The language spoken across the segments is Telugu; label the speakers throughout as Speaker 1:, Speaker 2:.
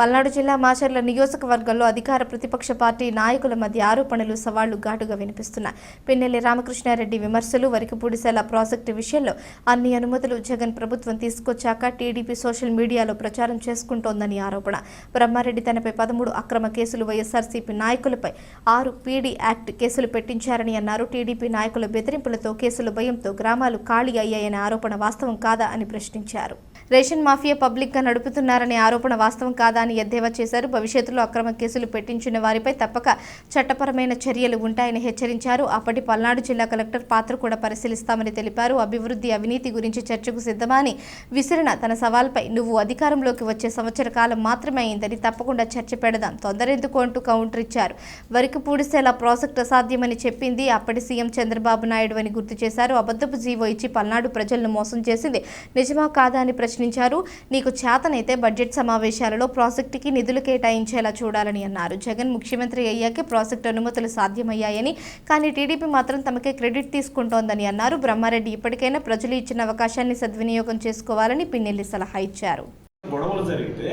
Speaker 1: పల్నాడు జిల్లా మాచర్ల నియోజకవర్గంలో అధికార ప్రతిపక్ష పార్టీ నాయకుల మధ్య ఆరోపణలు సవాళ్ళు ఘాటుగా వినిపిస్తున్నాయి. పిన్నెల్లి రామకృష్ణారెడ్డి విమర్శలు వరికపూడిసెల ప్రాజెక్టు విషయంలో అన్ని అనుమతులు జగన్ ప్రభుత్వం తీసుకొచ్చాక టీడీపీ సోషల్ మీడియాలో ప్రచారం చేసుకుంటోందని ఆరోపణ. బ్రహ్మారెడ్డి తనపై పదమూడు అక్రమ కేసులు వైఎస్ఆర్సీపీ నాయకులపై ఆరు పీడీ యాక్ట్ కేసులు పెట్టించారని అన్నారు. టీడీపీ నాయకుల బెదిరింపులతో కేసుల భయంతో గ్రామాలు ఖాళీ అయ్యాయనే ఆరోపణ వాస్తవం కాదా అని ప్రశ్నించారు. రేషన్ మాఫియా పబ్లిక్గా నడుపుతున్నారనే ఆరోపణ వాస్తవం కాదా అని ఎద్దేవా చేశారు. భవిష్యత్తులో అక్రమ కేసులు పెట్టించిన వారిపై తప్పక చట్టపరమైన చర్యలు ఉంటాయని హెచ్చరించారు. అప్పటి పల్నాడు జిల్లా కలెక్టర్ పాత్ర కూడా పరిశీలిస్తామని తెలిపారు. అభివృద్ధి అవినీతి గురించి చర్చకు సిద్ధమని విసిరిన తన సవాల్పై నువ్వు అధికారంలోకి వచ్చే సంవత్సర కాలం మాత్రమే అయిందని తప్పకుండా చర్చ పెడదాం. తొందరెందుకు అంటూ కౌంటర్ ఇచ్చారు. వరికి పూడిసేలా ప్రాజెక్ట్ అసాధ్యమని చెప్పింది అప్పటి సీఎం చంద్రబాబు నాయుడు అని గుర్తు చేశారు. అబద్ధపు జీవో ఇచ్చి పల్నాడు ప్రజలను మోసం చేసింది నిజమా కాదా అని ప్రశ్నించారు. నీకు చేతనైతే బడ్జెట్ సమావేశాలలో ప్రాజెక్టుకి నిధులు కేటాయించేలా చూడాలని అన్నారు. జగన్ ముఖ్యమంత్రి అయ్యాకే ప్రాజెక్టు అనుమతులు సాధ్యమయ్యాయని కానీ టీడీపీ మాత్రం తమకే క్రెడిట్ తీసుకుంటోందని అన్నారు. బ్రహ్మారెడ్డి ఇప్పటికైనా ప్రజలు ఇచ్చిన అవకాశాన్ని సద్వినియోగం చేసుకోవాలని పిన్నెల్లి సలహా ఇచ్చారు.
Speaker 2: గొడవలు జరిగితే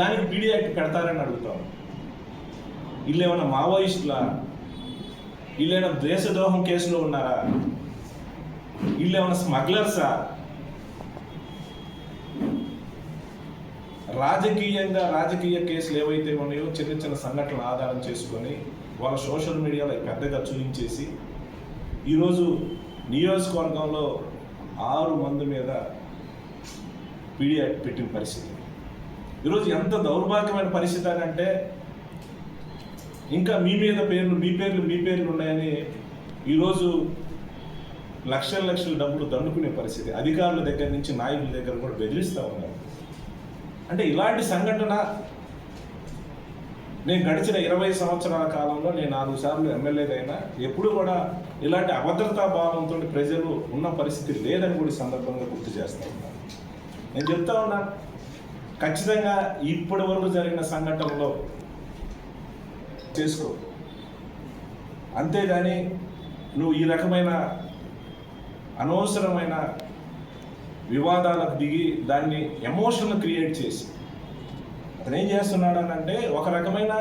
Speaker 2: దానికి పీడీ యాక్ట్ పెడతారని అడుగుతాం. వీళ్ళు ఏమైనా మావోయిస్టులా? వీళ్ళు ఏమైనా దేశద్రోహం కేసులో ఉన్నారా? వీళ్ళు ఏమైనా స్మగ్లర్సా? రాజకీయంగా రాజకీయ కేసులు ఏవైతే ఉన్నాయో చిన్న చిన్న సంఘటనలు ఆధారం చేసుకొని వాళ్ళ సోషల్ మీడియాలో పెద్దగా చూపించేసి ఈరోజు నియోజకవర్గంలో ఆరు మంది మీద పీడీ యాక్ట్ పెట్టిన పరిస్థితి. ఈరోజు ఎంత దౌర్భాగ్యమైన పరిస్థితి అని అంటే ఇంకా మీ మీద పేర్లు మీ పేర్లు మీ పేర్లు ఉన్నాయని ఈరోజు లక్షల లక్షల డబ్బులు దండుకునే పరిస్థితి. అధికారుల దగ్గర నుంచి నాయకుల దగ్గర కూడా బెదిరిస్తూ ఉన్నారు. అంటే ఇలాంటి సంఘటన నేను గడిచిన ఇరవై సంవత్సరాల కాలంలో నేను నాలుగు సార్లు ఎమ్మెల్యేదైనా ఎప్పుడు కూడా ఇలాంటి అభద్రతా భావంతో ప్రజలు ఉన్న పరిస్థితి లేదని కూడా సందర్భంగా గుర్తు చేస్తూ ఉన్నాను నేను చెప్తా ఉన్నా ఖచ్చితంగా ఇప్పటి వరకు జరిగిన సంఘటనలో చేసుకో. అంతేగాని నువ్వు ఈ రకమైన అనవసరమైన వివాదాలకు దిగి దాన్ని ఎమోషన్ క్రియేట్ చేసి అతను ఏం చేస్తున్నాడు అని అంటే ఒక రకమైన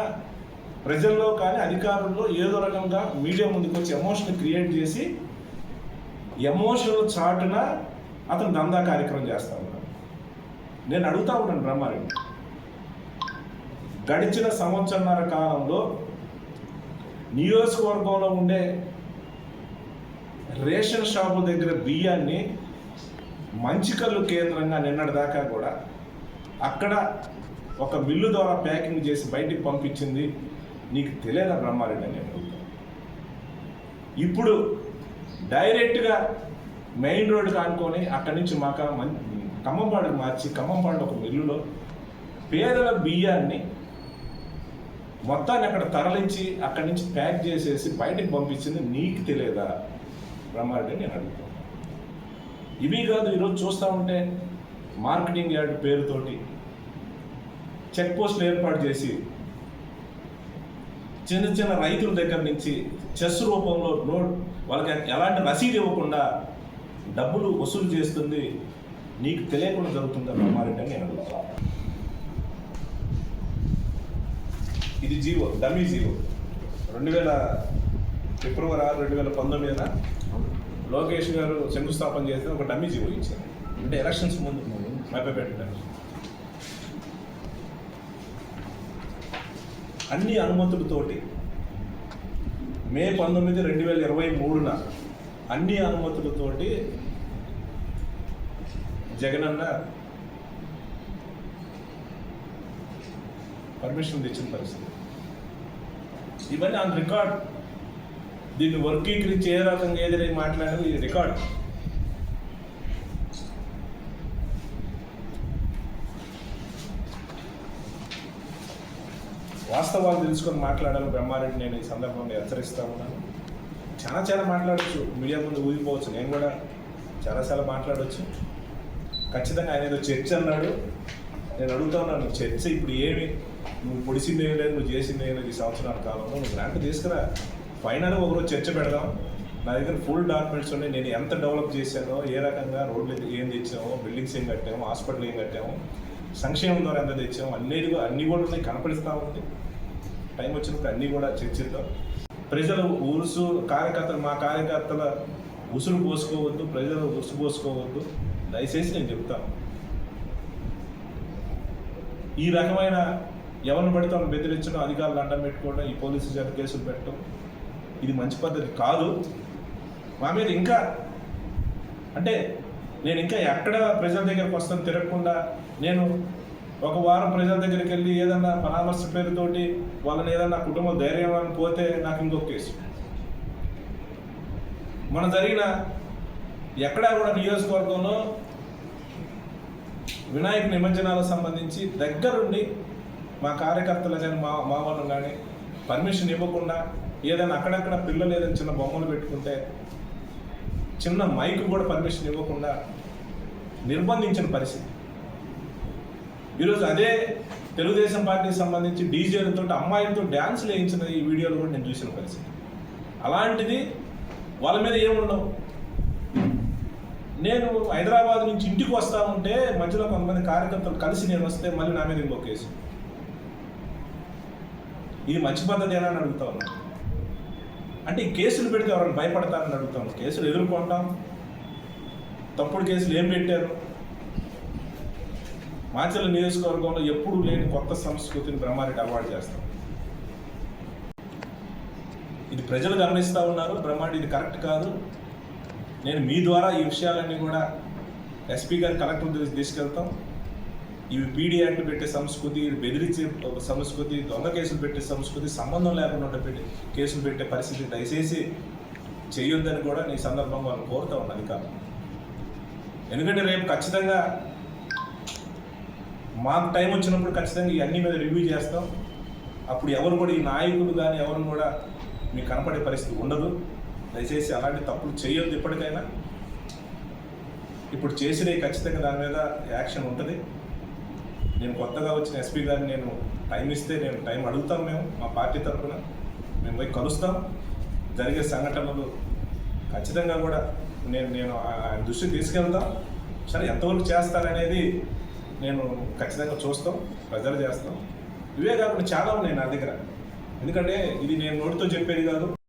Speaker 2: ప్రజల్లో కానీ అధికారుల్లో ఏదో రకంగా మీడియా ముందుకు వచ్చి ఎమోషన్ క్రియేట్ చేసి ఎమోషనల్ చాటున అతను దందా కార్యక్రమం చేస్తా ఉన్నాడు. నేను అడుగుతా ఉన్నాను బ్రహ్మారెడ్డి గడిచిన సంవత్సరన్నర కాలంలో నియోజకవర్గంలో ఉండే రేషన్ షాపు దగ్గర బియ్యాన్ని మంచికల్లు కేంద్రంగా నిన్నటి దాకా కూడా అక్కడ ఒక మిల్లు ద్వారా ప్యాకింగ్ చేసి బయటికి పంపించింది. నీకు తెలియదా బ్రహ్మారెడ్డి అని ఇప్పుడు డైరెక్ట్గా మెయిన్ రోడ్ కానుకొని అక్కడి నుంచి మాక మం ఖమ్మంపాడుకు మార్చి ఖమ్మంపాడు ఒక మిల్లులో పేదల బియ్యాన్ని మొత్తాన్ని అక్కడ తరలించి అక్కడి నుంచి ప్యాక్ చేసేసి బయటకు పంపించింది. నీకు తెలియదా బ్రహ్మారెడ్డి అని నేను అడుగుతాను ఇవి కాదు ఈరోజు చూస్తూ ఉంటే మార్కెటింగ్ యార్డ్ పేరుతోటి చెక్ పోస్టులు ఏర్పాటు చేసి చిన్న చిన్న రైతుల దగ్గర నుంచి చెస్ రూపంలో నోట్ వాళ్ళకి ఎలాంటి రసీదు ఇవ్వకుండా డబ్బులు వసూలు చేస్తుంది నీకు తెలియకుండా జరుగుతుంది బ్రహ్మారెడ్డి అని నేను అడుగుతాను ఇది జీవో డమీ జీవో. రెండు వేల ఫిబ్రవరి ఆరు రెండు వేల పంతొమ్మిదిన లోకేష్ గారు శంకుస్థాపన చేస్తే ఒక డమ్మీ జీవో ఇచ్చారు. అంటే ఎలక్షన్స్ ముందు మభ్యపెట్టడానికి అన్ని అనుమతులతోటి మే పంతొమ్మిది రెండు వేల ఇరవై మూడున అన్ని అనుమతులతోటి జగనన్న పర్మిషన్ తెచ్చిన పరిస్థితి. ఇవన్నీ ఆన్ రికార్డ్ దీన్ని వర్గీకరించి ఏ రకంగా ఏదైనా మాట్లాడాలి ఇది రికార్డ్. వాస్తవాలు తెలుసుకొని మాట్లాడాలి బ్రహ్మారెడ్డి నేను ఈ సందర్భంగా హెచ్చరిస్తా ఉన్నాను. చాలా చాలా మాట్లాడచ్చు. మీడియా ముందు ఊగిపోవచ్చు. నేను కూడా చాలాసార్లు మాట్లాడవచ్చు ఖచ్చితంగా ఆయన ఏదో చర్చ అన్నాడు. నేను అడుగుతా ఉన్నాను చర్చ ఇప్పుడు ఏమి? నువ్వు పొడిసింది లేదు నువ్వు చేసింది లేదు ఈ సంవత్సరాల కాలంలో. నువ్వు ర్యాంక్ తీసుకురా. ఫైనల్ ఒకరోజు చర్చ పెడదాం. నా దగ్గర ఫుల్ డాక్యుమెంట్స్ ఉన్నాయి. నేను ఎంత డెవలప్ చేశానో ఏ రకంగా రోడ్లు ఏం తెచ్చామో బిల్డింగ్స్ ఏం కట్టాము హాస్పిటల్ ఏం కట్టాము సంక్షేమం ద్వారా ఎంత తెచ్చాము అన్నీ అన్నీ కూడా ఉన్నాయి. కనపడిస్తూ ఉంది. టైం వచ్చినప్పుడు అన్నీ కూడా చర్చిద్దాం ప్రజలు ఉరుసు కార్యకర్తలు మా కార్యకర్తల ఉసురు పోసుకోవద్దు ప్రజలు ఉసురు పోసుకోవద్దు. దయచేసి నేను చెప్తాను ఈ రకమైన ఎవరిని పడితే వాళ్ళని బెదిరించడం అధికారులు అడ్డం పెట్టుకోవడం ఈ పోలీసు జాతి కేసులు పెట్టడం ఇది మంచి పద్ధతి కాదు. మా మీద ఇంకా అంటే నేను ఇంకా ఎక్కడ ప్రజల దగ్గరకు వస్తాను తిరగకుండా నేను ఒక వారం ప్రజల దగ్గరికి వెళ్ళి ఏదన్నా పరామర్శ పేరుతోటి వాళ్ళని ఏదన్నా కుటుంబ ధైర్యం అని పోతే నాకు ఇంకొక కేసు. మన జరిగిన ఎక్కడా కూడా నియోజకవర్గంలో వినాయక నిమజ్జనాలకు సంబంధించి దగ్గరుండి మా కార్యకర్తలు కానీ మా మా వాళ్ళు కానీ పర్మిషన్ ఇవ్వకుండా ఏదైనా అక్కడక్కడ పిల్లలు ఏదైనా చిన్న బొమ్మలు పెట్టుకుంటే చిన్న మైక్ కూడా పర్మిషన్ ఇవ్వకుండా నిర్బంధించిన పరిస్థితి. ఈరోజు అదే తెలుగుదేశం పార్టీకి సంబంధించి డీజేలతో అమ్మాయిలతో డ్యాన్స్లు వేయించిన ఈ వీడియోలు కూడా నేను చూసిన పరిస్థితి. అలాంటిది వాళ్ళ మీద ఏముండవు నేను హైదరాబాద్ నుంచి ఇంటికి వస్తా ఉంటే మధ్యలో కొంతమంది కార్యకర్తలు కలిసి నేను వస్తే మళ్ళీ నా మీద ఇంకో కేసు. ఇది మంచి పద్ధతి అని అడుగుతా ఉన్నాను అంటే ఈ కేసులు పెడితే ఎవరైనా భయపడతారని అడుగుతాం. కేసులు ఎదుర్కొంటాం. తప్పుడు కేసులు ఏం పెట్టారు? మాచల నియోజకవర్గంలో ఎప్పుడూ లేని కొత్త సంస్కృతిని బ్రహ్మారెడ్డి అలవాటు చేస్తాం. ఇది ప్రజలు గమనిస్తూ ఉన్నారు. బ్రహ్మారెడ్డి ఇది కరెక్ట్ కాదు. నేను మీ ద్వారా ఈ విషయాలన్నీ కూడా ఎస్పీ గారు కలెక్టర్ తీసుకెళ్తాం. ఇవి పీడీ యాక్ట్ పెట్టే సంస్కృతి బెదిరించే సంస్కృతి దొంగ కేసులు పెట్టే సంస్కృతి సంబంధం లేకుండా పెట్టే పెట్టి కేసులు పెట్టే పరిస్థితి దయచేసి చేయొద్దని కూడా నీ సందర్భంగా వాళ్ళు కోరుతా ఉన్నది కాదు ఎందుకంటే రేపు ఖచ్చితంగా మాకు టైం వచ్చినప్పుడు ఖచ్చితంగా ఈ అన్ని మీద రివ్యూ చేస్తాం. అప్పుడు ఎవరు కూడా ఈ నాయకులు కానీ ఎవరు కూడా మీకు కనపడే పరిస్థితి ఉండదు. దయచేసి అలాంటి తప్పులు చేయొద్దు ఇప్పటికైనా. ఇప్పుడు చేసినవి ఖచ్చితంగా దాని మీద యాక్షన్ ఉంటుంది. నేను కొత్తగా వచ్చిన ఎస్పీ గారిని నేను టైం ఇస్తే నేను టైం అడుగుతాం మేము మా పార్టీ తరఫున మేము పోయి కలుస్తాం. జరిగే సంఘటనలు ఖచ్చితంగా కూడా నేను నేను ఆయన దృష్టికి తీసుకెళ్తాం. సరే ఎంతవరకు చేస్తాననేది నేను ఖచ్చితంగా చూస్తాం ప్రజలు చేస్తాం. ఇవే కాకుండా చాలా ఉన్నాయి నా దగ్గర. ఎందుకంటే ఇది నేను నోటితో చెప్పేది కాదు.